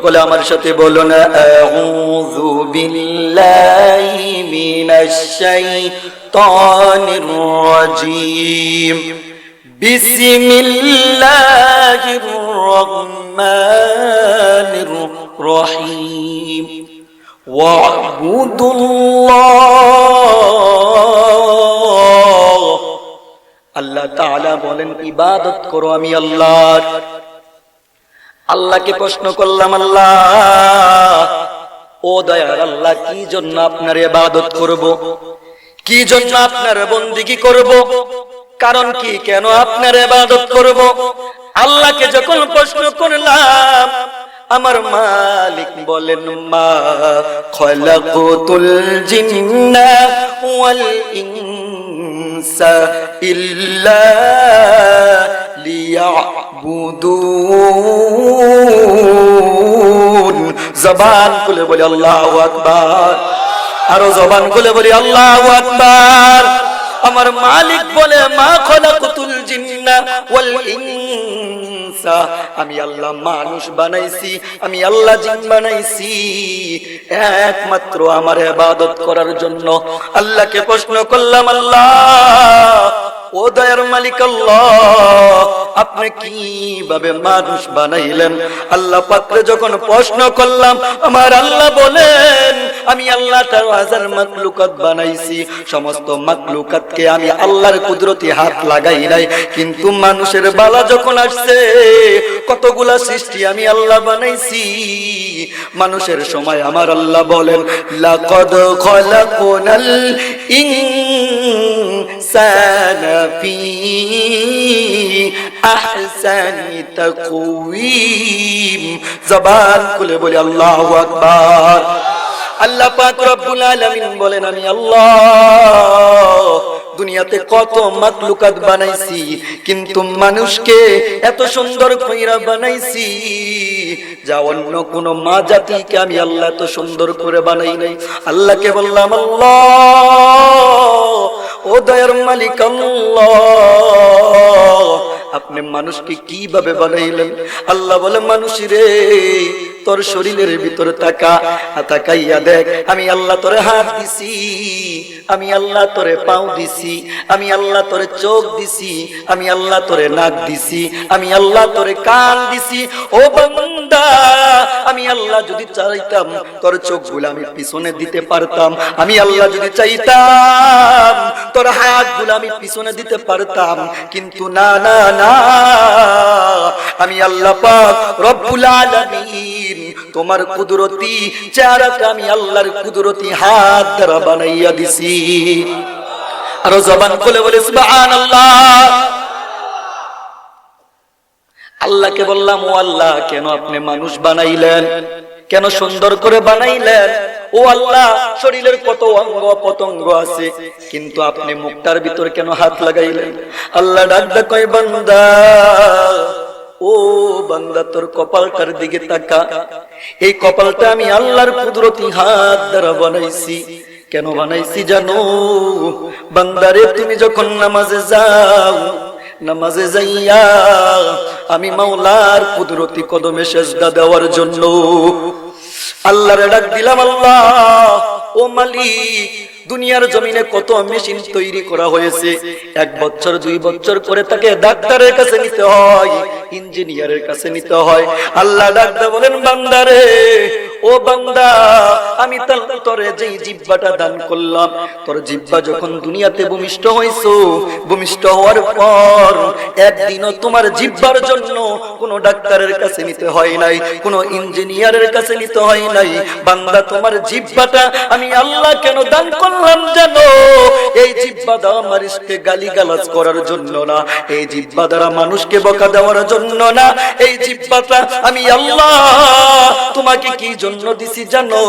সকলে আমার সাথে বলো না আউযু বিল্লাহি মিনাশ শাইতানির রাজিম। বিসমিল্লাহির রহমানির আল্লাহ তাআলা বলেন, ইবাদত করো আমি আল্লাহর। আল্লাহকে প্রশ্ন করলাম, আল্লাহ, ও দয়ার আল্লাহ, কি জন্য আপনার ইবাদত করব? কি জন্য আপনার বন্দিগি করব? কারণ কি, কেন আপনার ইবাদত করব? আল্লাহকে যখন প্রশ্ন করলাম, আমার মালিক বলেন, মা খলাকুতুল জিন্না ওয়াল ইনসা ইল্লা জবান খুলে বলি আল্লাহু আকবার। আরও জবান খুলে বলি আল্লাহু আকবার। আমার মালিক বলে, মা খলাকুতুল জিন্না ওয়াল ইনসা। আমি আল্লাহ মানুষ বানাইছি, আমি আল্লাহ জিন বানাইছি। একমাত্র আমার ইবাদত করার জন্য আল্লাহকে প্রশ্ন করলাম, আল্লাহ, ও দয়ার মালিক আল্লাহ আপনি কীভাবে মানুষ বানাইলেন? আল্লাহ পাত্রে যখন প্রশ্ন করলাম, আমার আল্লাহ বলেন, আমি আল্লাহ তার হাজার মাকলুকাত বানাইছি, সমস্ত মাকলুকাতকে আমি আল্লাহর কুদরতি হাত লাগাই নাই, কিন্তু মানুষের বালা যখন আসছে, কতগুলা সৃষ্টি আমি আল্লাহ বানাইছি। মানুষের সময় আমার আল্লাহ বলেন, লাকদ খলাকুনাল ইনসানা ফি আহসানি তাকওয়িম। জবান খুলে বলি, আল্লাহু আকবার। আল্লাহ পাক রব্বুল আলামিন বলেন, আমি আল্লাহ, দুনিয়াতে কত মাকলুকাত বানাইছি, কিন্তু মানুষকে এত সুন্দর কইরা বানাইছি, যা অন্য কোন মা জাতিকে আমি আল্লাহ এত সুন্দর করে বানাই নাই। আল্লাহকে বললাম, আল্লাহ, ও দয়ার মালিক, আল্লাহ আপনি মানুষকে কীভাবে বানাইলেন? আল্লাহ বলে মানুষ রে তোর শরীরের ভিতরে তাকা তাকাইয়া দেখ, আমি আল্লাহ তোরে হাত দিছি, আমি আল্লাহ তোরে পাও দিছি, আমি আল্লাহ তোরে চোখ দিছি, আমি আল্লাহ তোরে নাক দিছি, আমি আল্লাহ তোরে কান দিছি। ও বান্দা, আমি আল্লাহ যদি চাইতাম, তোর চোখগুলো আমি পিছনে দিতে পারতাম। আমি আল্লাহ যদি চাইতাম তোর হাতগুলো আমি পিছনে দিতে পারতাম। কিন্তু না না না, আমি আল্লাহ পাক রব্বুল আলামিন তোমার কুদরতি চেহারাটা আমি আল্লাহর কুদরতি হাত দ্বারা বানাইয়া দিছি। আরও জবান খুলে বলে, সুবহানাল্লাহ। আল্লাহকে বললাম, ও আল্লাহ, কেন আপনি মানুষ বানাইলেন? কেন সুন্দর করে বানাইলেন? ও আল্লাহ, শরীরের কত অঙ্গ পতঙ্গ আছে। কিন্তু আপনি মুখটার ভিতর কেন হাত লাগাইলেন? আল্লাহ ডাকদা কয় বান্দা, ও বান্দা, তোর কপালটার দিকে তাকা। এই কপালটা আমি আল্লাহর কুদরতি হাত দ্বারা বানাইছি। কেন বানাইছি জানো? বান্দারে তুমি যখন নামাজে যাও, নামাজে যাইয়া আমি মাওলার কুদরতি কদমে সেজদা দেওয়ার জন্য আল্লাহরে ডাক দিলাম, আল্লাহ। ও মালিক, দুনিয়ার জমিনে কত মেশিন তৈরি করা হয়েছে। এক বছর, দুই বছর করে তাকে ডাক্তারের কাছে নিতে হয়, ইঞ্জিনিয়ারের কাছে নিতে হয়। আল্লাহ ডাক্তার বলেন, বান্দারে ও বান্দা, আমি তার তোরে যেই জিব্বাটা দান করলাম, তোর জিব্বা যখন দুনিয়াতে ভূমিষ্ঠ হইছো, ভূমিষ্ঠ হওয়ার পর একদিনও তোমার জিব্বার জন্য কোনো ডাক্তারের কাছে নিতে হয় নাই, কোনো ইঞ্জিনিয়ারের কাছে নিতে হয় নাই। বান্দা, তোমার জিব্বাটা আমি আল্লাহ কেন দান করলাম জানো? এই জিব্বা দ্বারা মানুষকে গালি গালাজ করার জন্য না, এই জিব্বা দ্বারা মানুষকে বকা দেওয়ার জন্য না, এই জিব্বাটা আমি আল্লাহ তোমাকে কি জন্য দিছি জানো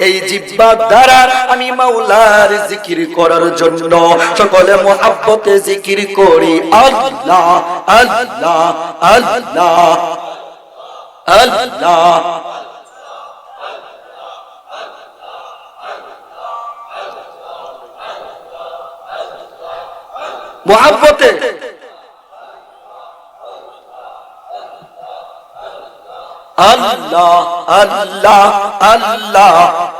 এই জিব্বা দ্বারা আমি মাওলার জিকির করার জন্য সকলে মোহাব্বতে জিকির করি আল্লাহ আল্লাহ আল্লাহ আল্লাহ মোহাব্বতে আল্লাহ আল্লাহ আল্লাহ।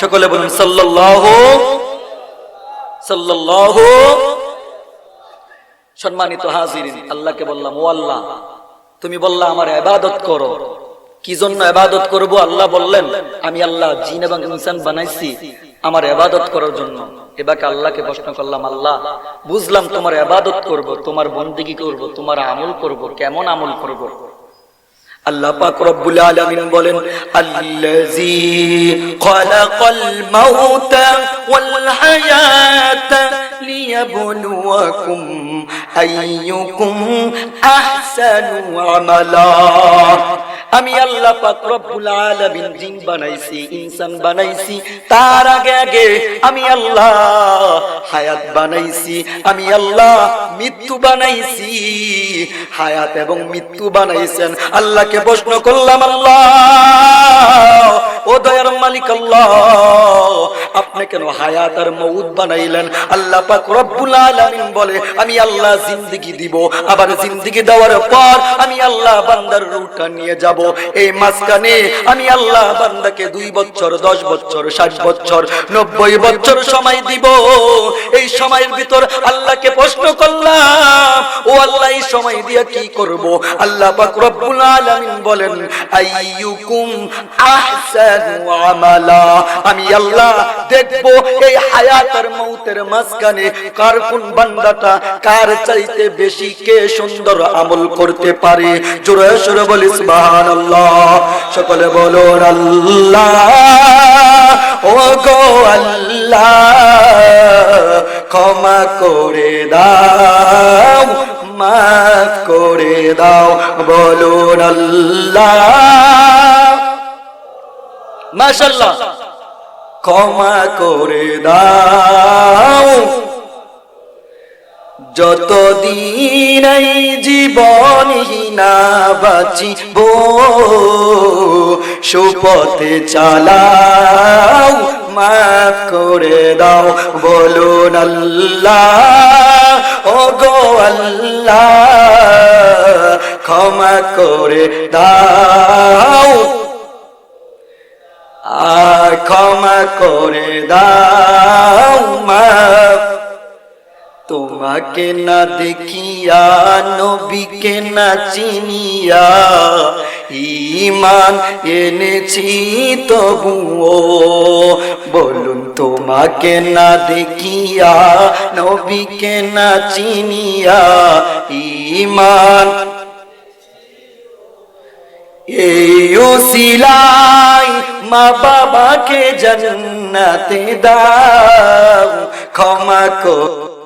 সকলে বলুন সাল্লাল্লাহু সাল্লাল্লাহু। সম্মানিত হাজিরিন, আল্লাহকে বললাম, ও আল্লাহ, তুমি বললা, আমার ইবাদত করো। কি জন্য ইবাদত করব? আল্লাহ বললেন, আমি আল্লাহ জিন এবং ইনসান বানাইছি আমার ইবাদত করার জন্য। এবাকে আল্লাহকে প্রশ্ন করলাম, আল্লাহ, বুঝলাম তোমার ইবাদত করব, তোমার বন্দিগি করব, তোমার আমল করব, কেমন আমল করব? আল্লাহ পাক রব্বুল আলামিন বলেন, আল্লাযী খালাকাল মাউতা ওয়াল হায়াতা লিয়াবলুয়াকুম আইয়ুকুম আহসানু আমালা। আমি আল্লাহ পাক রব্বুল আলামিন জিন বানাইছি, ইনসান বানাইছি। তার আগে আগে আমি আল্লাহ হায়াত বানাইছি, আমি আল্লাহ মৃত্যু বানাইছি। হায়াত এবং মৃত্যু বানাইছেন। আল্লাহকে প্রশ্ন করলাম, আল্লাহ ও দয়ার মালিক আল্লাহ, আপনি কেন হায়াত আর মউত বানাইলেন? আল্লাহ পাক রব্বুল আলামিন বলে, আমি আল্লাহ জিন্দেগি দিব, আবার জিন্দেগি দেওয়ার পর আমি আল্লাহ বান্দার রূহটা নিয়ে যাব। এই আমি আল্লাহ বান্দাকে দুই বছর, দশ বছর, ষাট বছর, নব্বই বছর সময় দিব। এই সময়ের ভিতর আল্লাহকে প্রশ্ন করলাম, ও আল্লাহ এই সময় দিয়ে কি করব? আল্লাহ পাক রব্বুল আলামিন বলেন, আইয়ুকুম আহসানু আমি আল্লাহ দেখব এই হায়াত আর মাঝখানে কার কোন বান্দাটা, কার চাইতে বেশি কে সুন্দর আমল করতে পারে। জোরে সোরে বলি সকলে বলুন আল্লাহ। ও গো আল্লাহ, ক্ষমা করে দাও, মাফ করে দাও। বলুন আল্লাহ। মাশাল্লাহ ক্ষমা করে দাও। যতদিন এই জীবনহীনা বাঁচিব, সুপথে চালাও, মাফ করে দাও। বলুন আল্লাহ ও গো আল্লাহ, ক্ষমা করে দাও। ক্ষমা করে দাও, মাফ। তোমাকে না দেখিয়া, নবীকে না চিনিয়া ইমান এনেছি, তবুও বলুন তোমাকে না দেখিয়া, নবীকে না চিনিয়া ইমান এই ওসিলাই মা বাবাকে জন্নাতে দাও ক্ষমা কর।